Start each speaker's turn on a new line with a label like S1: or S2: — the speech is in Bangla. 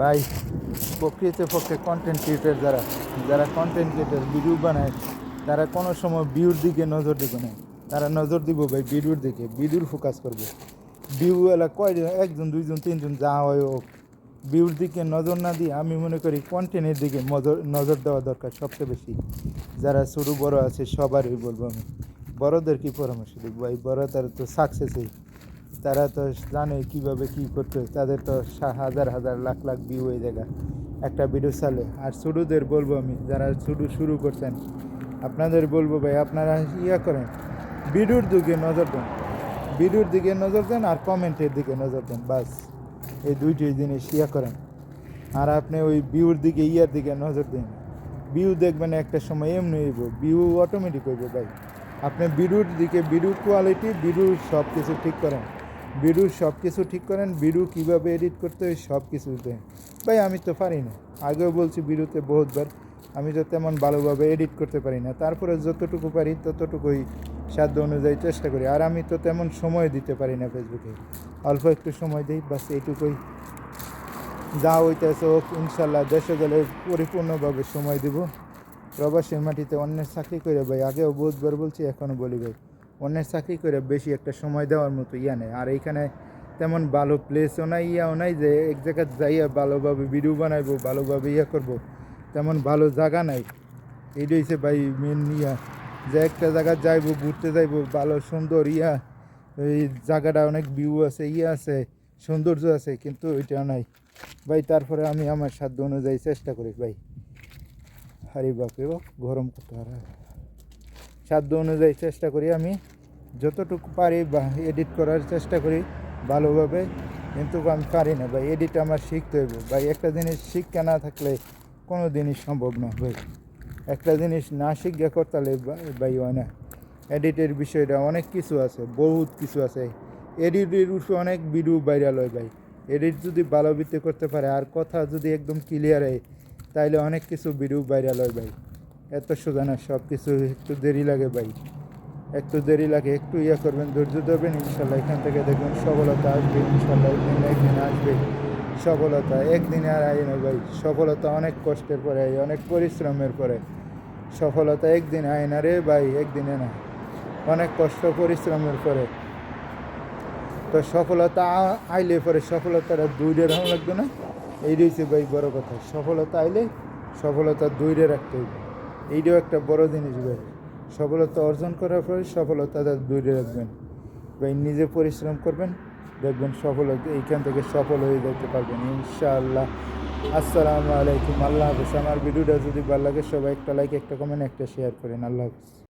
S1: ভাই প্রকৃতপক্ষে কন্টেন্ট ক্রিয়েটার যারা যারা কন্টেন্ট ক্রিয়েটার ভিডিও বানায়, তারা কোনো সময় ভিউর দিকে নজর দিবে না। তারা নজর দিব ভাই ভিডিওর দিকে ভিডিওর ফোকাস করবে। ভিউ এলা কয়জন, একজন, দুইজন, তিনজন, যা হয় হোক। ভিউর দিকে নজর না দিয়ে আমি মনে করি কন্টেন্টের দিকে নজর নজর দেওয়া দরকার সবচেয়ে বেশি। যারা ছোটো, বড় আছে সবারই বলব আমি। বড়দের কি পরামর্শ দিব ভাই? বড় তারা তো সাকসেসই তারা তো জানে কীভাবে কি করতে। তাদের তো হাজার হাজার লাখ লাখ ভিউ হয়ে জায়গা। একটা ভিডিও চালে। আর ছোটোদের বলব আমি, যারা শুরু শুরু করছেন, আপনাদের বলব ভাই, আপনারা ইয়া করেন ভিডিওর দিকে নজর দেন। ভিডিওর দিকে নজর দেন আর কমেন্টের দিকে নজর দেন, বাস। এই দুইটি জিনিস ইয়া করেন। আর আপনি ওই ভিউর দিকে, ইয়ার দিকে নজর দিন। ভিউ দেখবেন একটা সময় এমনি হইব ভিউ অটোমেটিক হইব ভাই। আপনি ভিডিওর দিকে ভিডিও কোয়ালিটি ভিডিও সব কিছু ঠিক করেন। ভিডিও সব কিছু ঠিক করেন ভিডিও কীভাবে এডিট করতে হয় সব কিছু দেন ভাই, আমি তো পারি না। আগেও বলছি ভিডিওতে বহুতবার, আমি তো তেমন ভালোভাবে এডিট করতে পারি না। তারপরে যতটুকু পারি ততটুকুই সাধ্য অনুযায়ী চেষ্টা করি। আর আমি তো তেমন সময় দিতে পারি না ফেসবুকে অল্প একটু সময় দিই, বাস এইটুকুই। যা হইতেছে হোক, ইনশাল্লাহ দেশে গেলে পরিপূর্ণভাবে সময় দিব। প্রবাসী মাটিতে অন্যের চাকরি করে, ভাই, আগেও বহুতবার বলছি এখনও বলি, ভাই। অন্যের চাকরি করে বেশি একটা সময় দেওয়ার মতো ইয়া নেই। আর এইখানে তেমন ভালো প্লেসও নাই, ইয়াও নাই যে এক জায়গায় যাইয়া ভালোভাবে ভিডিও বানাইবো, ভালোভাবে ইয়া করব, তেমন ভালো জায়গা নাই। এইটা হচ্ছে ভাই মেন ইয়া। যে একটা জায়গা যাইবো, ঘুরতে যাইবো, ভালো, সুন্দর ইয়া, এই জায়গাটা অনেক ভিউ আছে, ইয়া আছে, সৌন্দর্য আছে, কিন্তু ওইটা নাই। ভাই, তারপরে আমি আমার সাধ্য অনুযায়ী চেষ্টা করি ভাই। হারি বাপরে বাপ, গরম করতে পারে সাধ্য অনুযায়ী চেষ্টা করি আমি। যতটুকু পারি বা এডিট করার চেষ্টা করি ভালোভাবে। কিন্তু আমি পারি না ভাই এডিট আমার শিখতে হবে। ভাই, একটা জিনিস শিক্ষা না থাকলে কোনো জিনিস সম্ভব না ভাই। একটা জিনিস না শিক্ষা করতে হলে ভাই- হয় না। এডিটের বিষয়টা অনেক কিছু আছে, বহুত কিছু আছে। এডিটের উপরে অনেক ভিডিও ভাইরাল হয় ভাই। এডিট যদি ভালো করতে পারে, আর কথা যদি একদম ক্লিয়ার হয়, তাইলে অনেক কিছু ভিডিও ভাইরাল হয় ভাই। এত সোজা না সব কিছু একটু দেরি লাগে ভাই। একটু দেরি লাগে, একটু ইয়া করবেন, ধৈর্য ধরবেন, ইনশাল্লাহ। এখান থেকে দেখবেন সফলতা আসবে, ইনশাল্লাহ একদিন একদিন আসবে। সফলতা, একদিনে আর আই না ভাই। সফলতা অনেক কষ্টের পরে আয় অনেক পরিশ্রমের পরে। সফলতা একদিন আয় না রে ভাই, একদিনে না। অনেক কষ্ট, পরিশ্রমের পরে। তো সফলতা আইলে পরে সফলতাটা দূরে রাখা লাগবে না? এই রয়েছে ভাই বড় কথা। সফলতা আইলে সফলতা দূরে রাখতে হবে। এইটাও একটা বড় জিনিস ভাই। সফলতা অর্জন করার পরে সফলতা তাদের দূরে রাখবেন। ভাই, নিজে পরিশ্রম করবেন, দেখবেন সফলতা এইখান থেকে সফল হয়ে যেতে পারবেন, ইনশাআল্লাহ। আসসালামু আলাইকুম, আল্লাহ হাফিজ। আমার ভিডিওটা যদি ভালো লাগে, সবাই একটা লাইক একটা কমেন্ট একটা শেয়ার করেন। আল্লাহ হাফিজ।